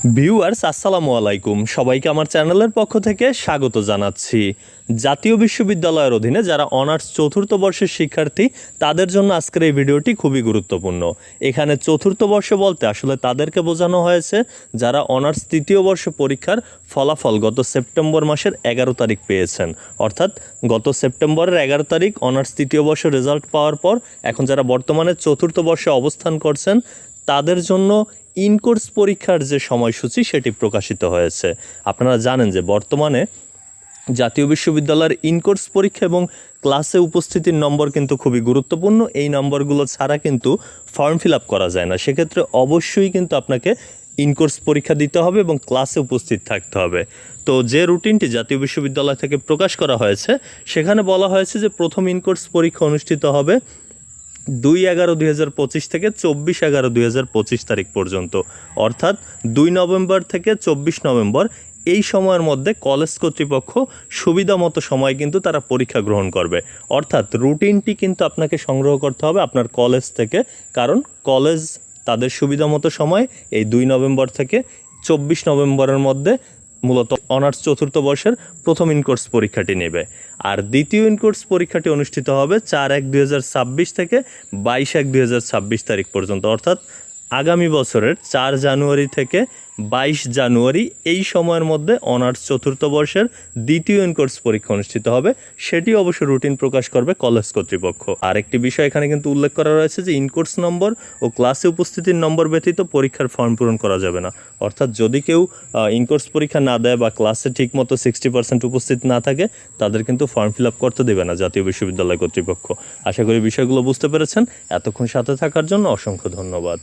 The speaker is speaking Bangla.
ভিউয়ার্স, আসসালামু আলাইকুম। সবাইকে আমার চ্যানেলের পক্ষ থেকে স্বাগত জানাচ্ছি। জাতীয় বিশ্ববিদ্যালয়ের অধীনে যারা অনার্স চতুর্থ বর্ষের শিক্ষার্থী, তাদের জন্য আজকের এই ভিডিওটি খুবই গুরুত্বপূর্ণ। এখানে চতুর্থ বর্ষ বলতে আসলে তাদেরকে বোঝানো হয়েছে, যারা অনার্স তৃতীয় বর্ষ পরীক্ষার ফলাফল গত সেপ্টেম্বর মাসের এগারো তারিখ পেয়েছেন। অর্থাৎ গত সেপ্টেম্বরের এগারো তারিখ অনার্স তৃতীয় বর্ষের রেজাল্ট পাওয়ার পর, এখন যারা বর্তমানে চতুর্থ বর্ষে অবস্থান করছেন তাদের জন্য ইনকোর্স পরীক্ষার যে সময়সূচি সেটি প্রকাশিত হয়েছে। আপনারা জানেন যে বর্তমানে জাতীয় বিশ্ববিদ্যালয়ের ইনকোর্স পরীক্ষা এবং ক্লাসে উপস্থিতির নম্বর কিন্তু খুবই গুরুত্বপূর্ণ। এই নম্বরগুলো ছাড়া কিন্তু ফর্ম ফিল আপ করা যায় না। সেক্ষেত্রে অবশ্যই কিন্তু আপনাকে ইনকোর্স পরীক্ষা দিতে হবে এবং ক্লাসে উপস্থিত থাকতে হবে। তো যে রুটিনটি জাতীয় বিশ্ববিদ্যালয় থেকে প্রকাশ করা হয়েছে, সেখানে বলা হয়েছে যে প্রথম ইনকোর্স পরীক্ষা অনুষ্ঠিত হবে দুই এগারো দুই হাজার পঁচিশ থেকে চব্বিশ এগারো দুই হাজার পঁচিশ তারিখ পর্যন্ত। অর্থাৎ দুই নভেম্বর থেকে চব্বিশ নভেম্বর এই সময়ের মধ্যে কলেজ কর্তৃপক্ষ সুবিধা মতো সময় কিন্তু তারা পরীক্ষা গ্রহণ করবে। অর্থাৎ রুটিনটি কিন্তু আপনাকে সংগ্রহ করতে হবে আপনার কলেজ থেকে, কারণ কলেজ তাদের সুবিধা মতো সময় এই দুই নভেম্বর থেকে চব্বিশ নভেম্বরের মধ্যে মূলত অনার্স চতুর্থ বর্ষের প্রথম ইনকোর্স পরীক্ষাটি নেবে। আর দ্বিতীয় ইনকোর্স পরীক্ষাটি অনুষ্ঠিত হবে চার এক দুই থেকে বাইশ এক দুই তারিখ পর্যন্ত। অর্থাৎ আগামী বছরের চার জানুয়ারি থেকে বাইশ জানুয়ারি এই সময়ের মধ্যে অনার্স চতুর্থ বর্ষের দ্বিতীয় ইনকোর্স পরীক্ষা অনুষ্ঠিত হবে। সেটি অবশ্য রুটিন প্রকাশ করবে কলেজ কর্তৃপক্ষ। আর একটি বিষয় এখানে কিন্তু উল্লেখ করা রয়েছে যে ইনকোর্স নম্বর ও ক্লাসে উপস্থিতির নম্বর ব্যতীত পরীক্ষার ফর্ম পূরণ করা যাবে না। অর্থাৎ যদি কেউ ইনকোর্স পরীক্ষা না দেয় বা ক্লাসে ঠিকমতো সিক্সটি পার্সেন্ট উপস্থিত না থাকে, তাদের কিন্তু ফর্ম ফিল আপ করতে দেবে না জাতীয় বিশ্ববিদ্যালয় কর্তৃপক্ষ। আশা করি বিষয়গুলো বুঝতে পেরেছেন। এতক্ষণ সাথে থাকার জন্য অসংখ্য ধন্যবাদ।